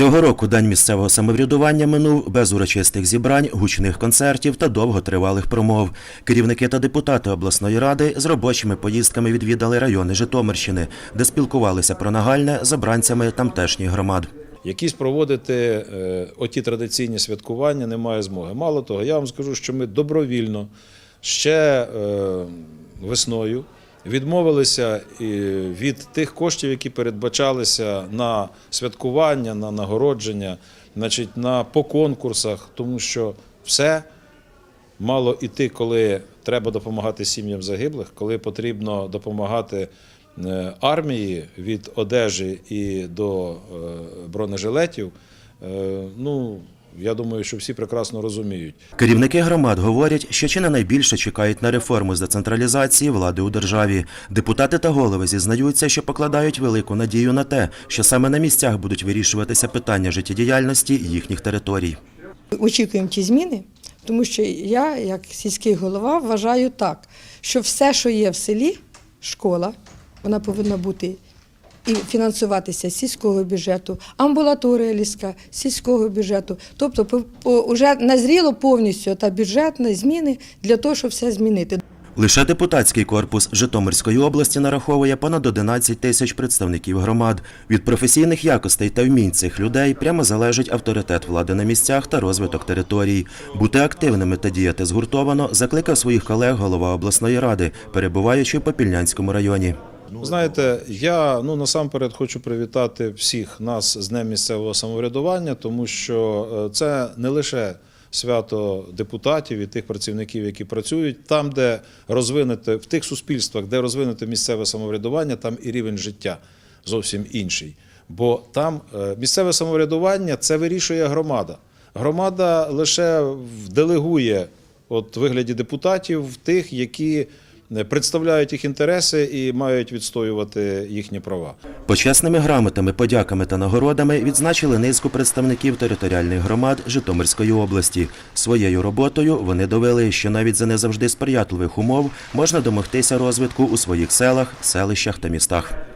Цього року День місцевого самоврядування минув без урочистих зібрань, гучних концертів та довготривалих промов. Керівники та депутати обласної ради з робочими поїздками відвідали райони Житомирщини, де спілкувалися про нагальне з обранцями тамтешніх громад. Якісь проводити е, оті традиційні святкування немає змоги. Мало того, я вам скажу, що ми добровільно ще е, весною відмовилися від тих коштів, які передбачалися на святкування, на нагородження, значить, на по конкурсах, тому що все мало іти, коли треба допомагати сім'ям загиблих, коли потрібно допомагати е, армії від одежі і до е, бронежилетів. Е, Ну, я думаю, що всі прекрасно розуміють. Керівники громад говорять, що чи не найбільше чекають на реформу з децентралізації влади у державі. Депутати та голови зізнаються, що покладають велику надію на те, що саме на місцях будуть вирішуватися питання життєдіяльності їхніх територій. Очікуємо ті зміни, тому що я, як сільський голова, вважаю так, що все, що є в селі, школа, вона повинна бути і фінансуватися з сільського бюджету, амбулаторія ліська, з сільського бюджету. Тобто, уже назріло повністю та бюджетні зміни для того, щоб все змінити. Лише депутатський корпус Житомирської області нараховує понад 11 тисяч представників громад. Від професійних якостей та вмінь цих людей прямо залежить авторитет влади на місцях та розвиток територій. Бути активними та діяти згуртовано закликав своїх колег голова обласної ради, перебуваючи в Попільнянському районі. Знаєте, я ну насамперед хочу привітати всіх нас з Днем місцевого самоврядування, тому що е, це не лише свято депутатів і тих працівників, які працюють там, де розвинете в тих суспільствах, де розвинете місцеве самоврядування, там і рівень життя зовсім інший. Бо там е, місцеве самоврядування це вирішує громада. Громада лише делегує от вигляді депутатів тих, які представляють їх інтереси і мають відстоювати їхні права. Почесними грамотами, подяками та нагородами відзначили низку представників територіальних громад Житомирської області. Своєю роботою вони довели, що навіть за не завжди сприятливих умов можна домогтися розвитку у своїх селах, селищах та містах.